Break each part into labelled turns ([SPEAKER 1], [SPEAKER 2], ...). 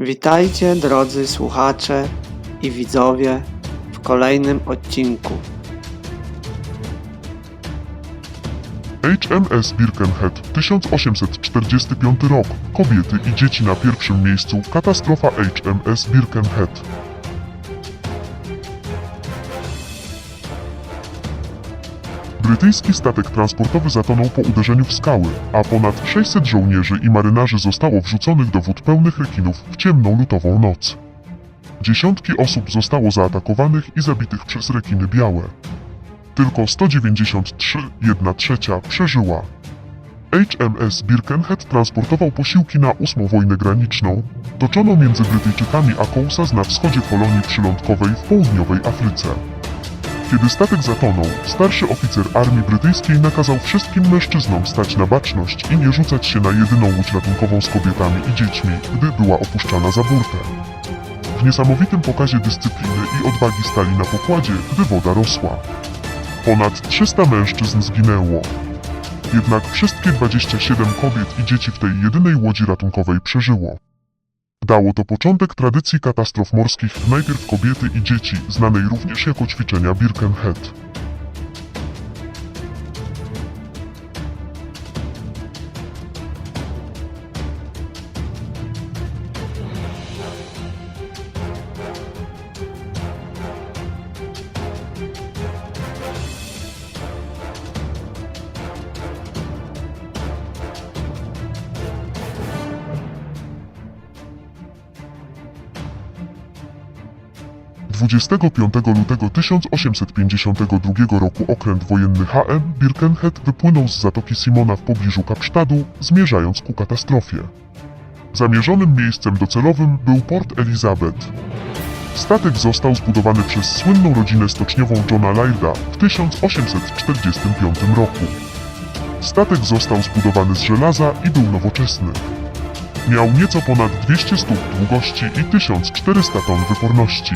[SPEAKER 1] Witajcie drodzy słuchacze i widzowie w kolejnym odcinku.
[SPEAKER 2] HMS Birkenhead 1845 rok. Kobiety i dzieci na pierwszym miejscu. Katastrofa HMS Birkenhead. Brytyjski statek transportowy zatonął po uderzeniu w skały, a ponad 600 żołnierzy i marynarzy zostało wrzuconych do wód pełnych rekinów w ciemną lutową noc. Dziesiątki osób zostało zaatakowanych i zabitych przez rekiny białe. Tylko 193, 1 trzecia, przeżyła. HMS Birkenhead transportował posiłki na ósmą wojnę graniczną, toczoną między Brytyjczykami a Kousas na wschodzie kolonii przylądkowej w południowej Afryce. Kiedy statek zatonął, starszy oficer armii brytyjskiej nakazał wszystkim mężczyznom stać na baczność i nie rzucać się na jedyną łódź ratunkową z kobietami i dziećmi, gdy była opuszczana za burtę. W niesamowitym pokazie dyscypliny i odwagi stali na pokładzie, gdy woda rosła. Ponad 300 mężczyzn zginęło. Jednak wszystkie 27 kobiet i dzieci w tej jedynej łodzi ratunkowej przeżyło. Dało to początek tradycji katastrof morskich najpierw kobiety i dzieci, znanej również jako ćwiczenia Birkenhead. – 25 lutego 1852 roku okręt wojenny HM Birkenhead wypłynął z Zatoki Simona w pobliżu Kapsztadu, zmierzając ku katastrofie. Zamierzonym miejscem docelowym był Port Elizabeth. Statek został zbudowany przez słynną rodzinę stoczniową Johna Lairda w 1845 roku. Statek został zbudowany z żelaza i był nowoczesny. Miał nieco ponad 200 stóp długości i 1400 ton wyporności.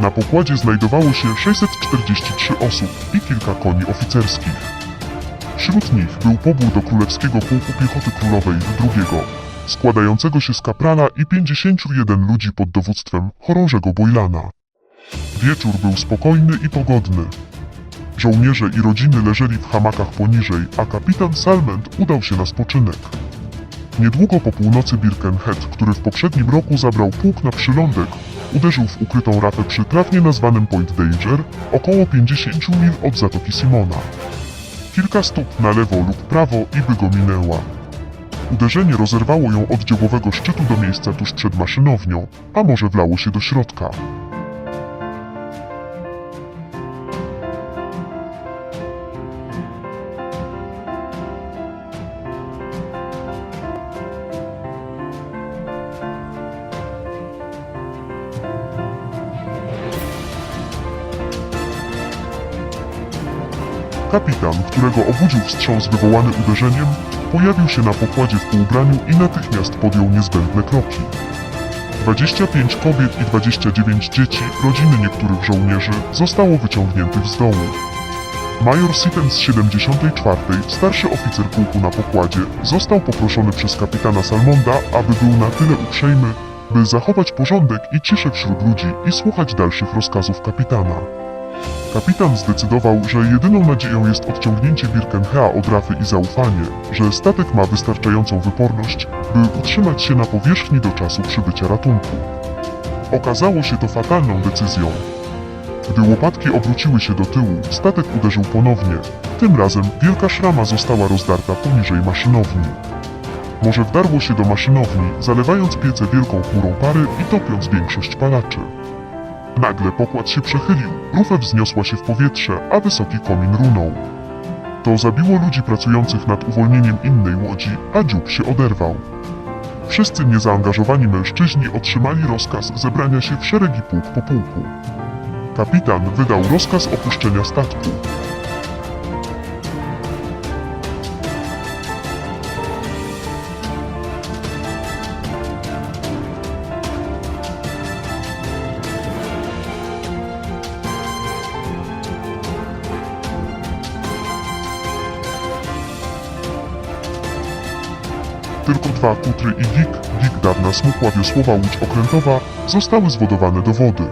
[SPEAKER 2] Na pokładzie znajdowało się 643 osób i kilka koni oficerskich. Wśród nich był pobór do Królewskiego Pułku Piechoty Królowej II, składającego się z kaprala i 51 ludzi pod dowództwem chorążego Boylana. Wieczór był spokojny i pogodny. Żołnierze i rodziny leżeli w hamakach poniżej, a kapitan Salment udał się na spoczynek. Niedługo po północy Birkenhead, który w poprzednim roku zabrał pułk na przylądek, uderzył w ukrytą rafę przy trafnie nazwanym Point Danger, około 50 mil od Zatoki Simona. Kilka stóp na lewo lub prawo i by go minęła. Uderzenie rozerwało ją od dziołowego szczytu do miejsca tuż przed maszynownią, a może wlało się do środka. Kapitan, którego obudził wstrząs wywołany uderzeniem, pojawił się na pokładzie w półubraniu i natychmiast podjął niezbędne kroki. 25 kobiet i 29 dzieci, rodziny niektórych żołnierzy, zostało wyciągniętych z dołu. Major Sippen z 74, starszy oficer pułku na pokładzie, został poproszony przez kapitana Salmonda, aby był na tyle uprzejmy, by zachować porządek i ciszę wśród ludzi i słuchać dalszych rozkazów kapitana. Kapitan zdecydował, że jedyną nadzieją jest odciągnięcie Birkenhea od rafy i zaufanie, że statek ma wystarczającą wyporność, by utrzymać się na powierzchni do czasu przybycia ratunku. Okazało się to fatalną decyzją. Gdy łopatki obróciły się do tyłu, statek uderzył ponownie. Tym razem wielka szrama została rozdarta poniżej maszynowni. Morze wdarło się do maszynowni, zalewając piece wielką chmurą pary i topiąc większość palaczy. Nagle pokład się przechylił, rufa wzniosła się w powietrze, a wysoki komin runął. To zabiło ludzi pracujących nad uwolnieniem innej łodzi, a dziób się oderwał. Wszyscy niezaangażowani mężczyźni otrzymali rozkaz zebrania się w szeregi pułk po pułku. Kapitan wydał rozkaz opuszczenia statku. Kutry i Gig, Gig niedawna smukła wiosłowa łódź okrętowa zostały zwodowane do wody.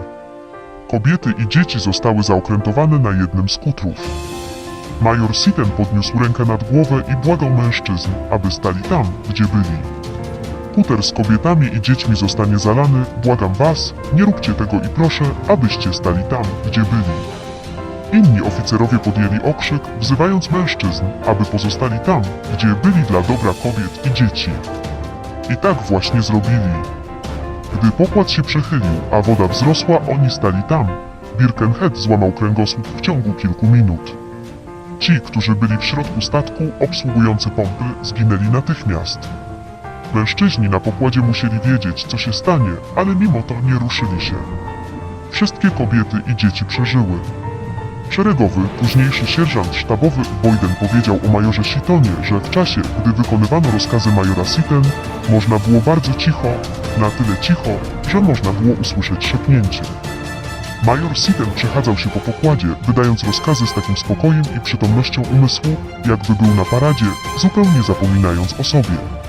[SPEAKER 2] Kobiety i dzieci zostały zaokrętowane na jednym z kutrów. Major Sitten podniósł rękę nad głowę i błagał mężczyzn, aby stali tam, gdzie byli. Kuter z kobietami i dziećmi zostanie zalany, błagam was, nie róbcie tego i proszę, abyście stali tam, gdzie byli. Inni oficerowie podjęli okrzyk, wzywając mężczyzn, aby pozostali tam, gdzie byli dla dobra kobiet i dzieci. I tak właśnie zrobili. Gdy pokład się przechylił, a woda wzrosła, oni stali tam. Birkenhead złamał kręgosłup w ciągu kilku minut. Ci, którzy byli w środku statku, obsługujący pompy, zginęli natychmiast. Mężczyźni na pokładzie musieli wiedzieć, co się stanie, ale mimo to nie ruszyli się. Wszystkie kobiety i dzieci przeżyły. Szeregowy, późniejszy sierżant sztabowy Boyden powiedział o majorze Sitonie, że w czasie, gdy wykonywano rozkazy majora Sitten, można było bardzo cicho, na tyle cicho, że można było usłyszeć szepnięcie. Major Sitten przechadzał się po pokładzie, wydając rozkazy z takim spokojem i przytomnością umysłu, jakby był na paradzie, zupełnie zapominając o sobie.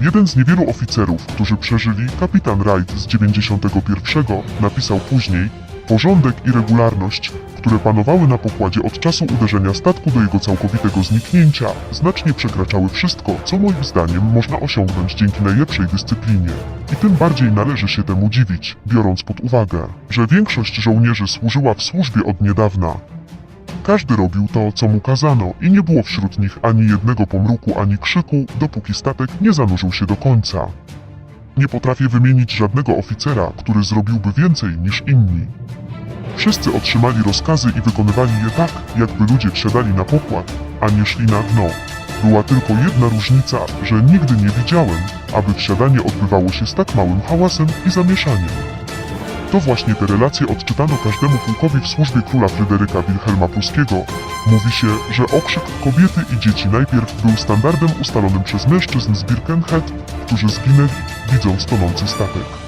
[SPEAKER 2] Jeden z niewielu oficerów, którzy przeżyli, kapitan Wright z 91, napisał później Porządek i regularność, które panowały na pokładzie od czasu uderzenia statku do jego całkowitego zniknięcia, znacznie przekraczały wszystko, co moim zdaniem można osiągnąć dzięki najlepszej dyscyplinie. I tym bardziej należy się temu dziwić, biorąc pod uwagę, że większość żołnierzy służyła w służbie od niedawna, każdy robił to, co mu kazano i nie było wśród nich ani jednego pomruku, ani krzyku, dopóki statek nie zanurzył się do końca. Nie potrafię wymienić żadnego oficera, który zrobiłby więcej niż inni. Wszyscy otrzymali rozkazy i wykonywali je tak, jakby ludzie wsiadali na pokład, a nie szli na dno. Była tylko jedna różnica, że nigdy nie widziałem, aby wsiadanie odbywało się z tak małym hałasem i zamieszaniem. To właśnie te relacje odczytano każdemu pułkowi w służbie króla Fryderyka Wilhelma Pruskiego. Mówi się, że okrzyk kobiety i dzieci najpierw był standardem ustalonym przez mężczyzn z Birkenhead, którzy zginęli, widząc tonący statek.